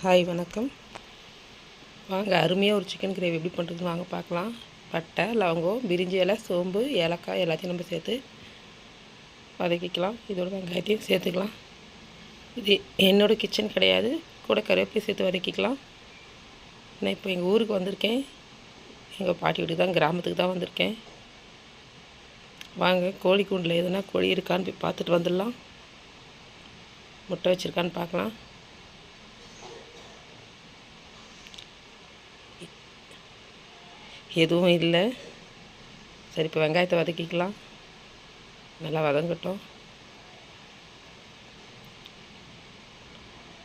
Hi வணக்கம். வாங்க அருமையாக ஒரு சிக்கன் கிரேவி எப்படி பண்ணுறதுன்னு வாங்க பார்க்கலாம். பட்டை லவங்கம் பிரிஞ்சி இலை சோம்பு ஏலக்காய் எல்லாத்தையும் நம்ம சேர்த்து வதக்கிக்கலாம். இதோட வெங்காயத்தையும் சேர்த்துக்கலாம். இது என்னோடய கிச்சன் கிடையாது. கூட கருவேப்பிலை சேர்த்து வதக்கிக்கலாம். நான் இப்போ எங்கள் ஊருக்கு வந்திருக்கேன். எங்கள் பாட்டி வீட்டுக்கு தான் கிராமத்துக்கு தான் வந்திருக்கேன். வாங்க கோழி கூண்டில் எதுனா கோழி இருக்கான்னு போய் பார்த்துட்டு வந்துடலாம். முட்டை வச்சுருக்கான்னு பார்க்கலாம். எதுவும் இல்லை. சரி இப்போ வெங்காயத்தை வதக்கிக்கலாம். நல்லா வதங்கட்டும்.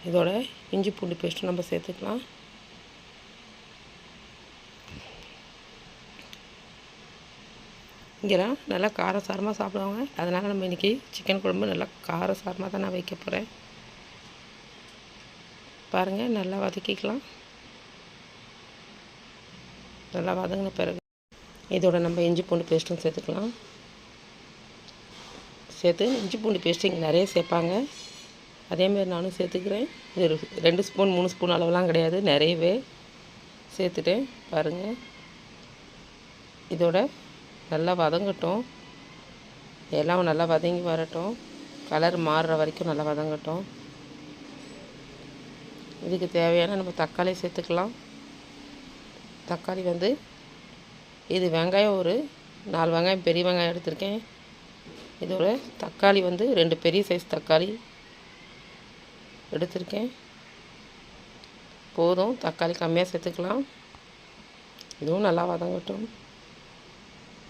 இதோட இஞ்சி பூண்டு பேஸ்ட்டு நம்ம சேர்த்துக்கலாம். இங்கெல்லாம் நல்லா காரசாரமாக சாப்பிடுவாங்க. அதனால் நம்ம இன்றைக்கி சிக்கன் குழம்பு நல்லா காரசாரமாக தான் நான் வைக்க போகிறேன் பாருங்கள் நல்லா வதக்கிக்கலாம். நல்லா வதங்கின பிறகு இதோட நம்ம இஞ்சி பூண்டு பேஸ்ட்டும் சேர்த்துக்கலாம். சேர்த்து இஞ்சி பூண்டு பேஸ்ட்டு இங்கே நிறைய சேர்ப்பாங்க. அதேமாரி நானும் சேர்த்துக்கிறேன். இது ரெண்டு ஸ்பூன் மூணு ஸ்பூன் அளவுலாம் கிடையாது. நிறையவே சேர்த்துட்டேன் பாருங்கள் இதோட நல்லா வதங்கட்டும். எல்லாம் நல்லா வதங்கி வரட்டும். கலர் மாறுற வரைக்கும் நல்லா வதங்கட்டும். இதுக்கு தேவையான நம்ம தக்காளி சேர்த்துக்கலாம். தக்காளி வந்து இது வெங்காயம் ஒரு நாலு வெங்காயம் பெரிய வெங்காயம் எடுத்திருக்கேன். இதோட தக்காளி வந்து ரெண்டு பெரிய சைஸ் தக்காளி எடுத்திருக்கேன். போதும் தக்காளி கம்மியாக சேர்த்துக்கலாம். இதுவும் நல்லா வதங்கட்டும்.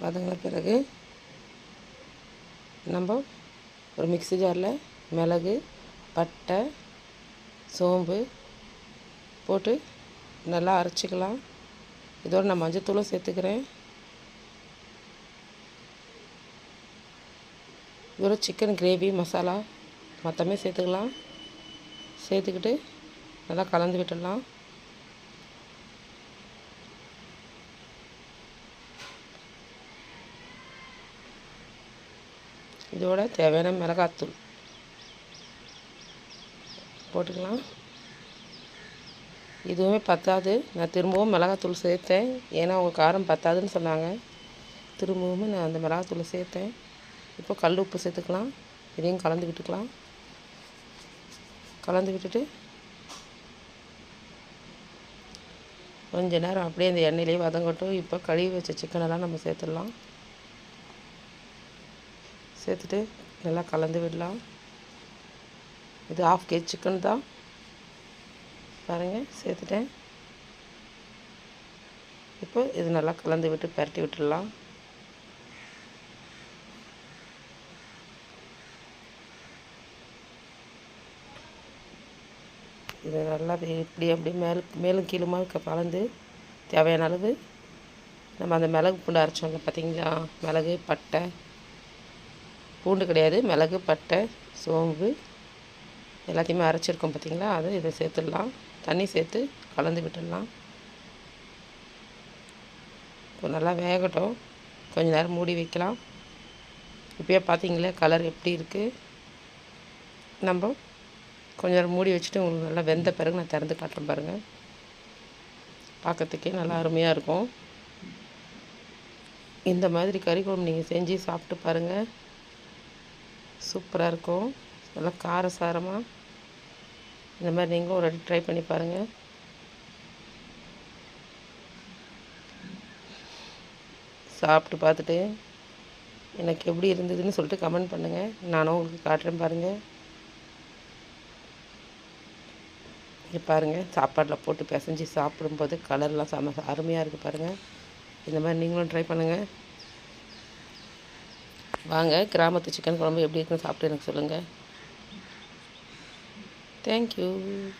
வதங்கின பிறகு நம்ம ஒரு மிக்சி ஜாரில் மிளகு பட்டை சோம்பு போட்டு நல்லா அரைச்சிக்கலாம். இதோடு நான் மஞ்சத்தூளும் சேர்த்துக்கிறேன். இதோட சிக்கன் கிரேவி மசாலா மொத்தமே சேர்த்துக்கலாம். சேர்த்துக்கிட்டு நல்லா கலந்து விட்டுடலாம். இதோட தேவையான மிளகாத்தூள் போட்டுக்கலாம். இதுவுமே பத்தாது. நான் திரும்பவும் மிளகாத்தூள் சேர்த்தேன். ஏன்னா அவங்க காரம் பத்தாதுன்னு சொன்னாங்க. திரும்பவும் நான் அந்த மிளகாத்தூள் சேர்த்தேன். இப்போ கல் உப்பு சேர்த்துக்கலாம். இதையும் கலந்து விட்டுக்கலாம். கலந்து விட்டுட்டு கொஞ்ச நேரம் அப்படியே அந்த எண்ணெயிலே வதங்கட்டும். இப்போ கழுவி வச்ச சிக்கனெல்லாம் நம்ம சேர்த்துடலாம். சேர்த்துட்டு நல்லா கலந்து விடலாம். இது ஆஃப் கேஜ் சிக்கன் தான். பாருங்கள் சேர்த்துட்டேன். இப்போ இது நல்லா கலந்து விட்டு பரட்டி விட்டுடலாம். இது நல்லா இப்படி அப்படி மேல் மேலும் கீழுமாக கலந்து தேவையான அளவு நம்ம அந்த மிளகு பூண்டு அரைச்சோங்க பார்த்தீங்களா? மிளகு பட்டை. பூண்டு கிடையாது மிளகு பட்டை சோம்பு. எல்லாத்தையுமே அரைச்சிருக்கோம் பார்த்தீங்களா? அதை இதை சேர்த்துடலாம். தண்ணி சேர்த்து கலந்து விட்டுடலாம். இப்போ நல்லா வேகட்டும். கொஞ்சம் நேரம் மூடி வைக்கலாம். இப்போயே பார்த்தீங்களே கலர் எப்படி இருக்குது நம்ம கொஞ்சம் நேரம் மூடி வச்சுட்டு உங்களுக்கு நல்லா வெந்த பிறகு நான் திறந்து காட்டுறேன் பாருங்கள் பார்க்கறதுக்கே நல்லா அருமையாக இருக்கும். இந்த மாதிரி கறி குழம்பு நீங்கள் செஞ்சு சாப்பிட்டு பாருங்கள் சூப்பராக இருக்கும். நல்லா காரசாரமாக இந்த மாதிரி நீங்களும் ஒரு ட்ரை பண்ணி பாருங்கள் சாப்பிட்டு பார்த்துட்டு எனக்கு எப்படி இருந்ததுன்னு சொல்லிட்டு கமெண்ட் பண்ணுங்கள் நானும் உங்களுக்கு காட்டுறேன் பாருங்கள் இங்கே பாருங்கள் சாப்பாட்டில் போட்டு பிசைஞ்சு சாப்பிடும்போது கலர்லாம் செம அருமையாக இருக்குது பாருங்கள் இந்த மாதிரி நீங்களும் ட்ரை பண்ணுங்கள் வாங்க கிராமத்து சிக்கன் குழம்பு எப்படி இருக்குன்னு சாப்பிட்டு எனக்கு சொல்லுங்கள் Thank you.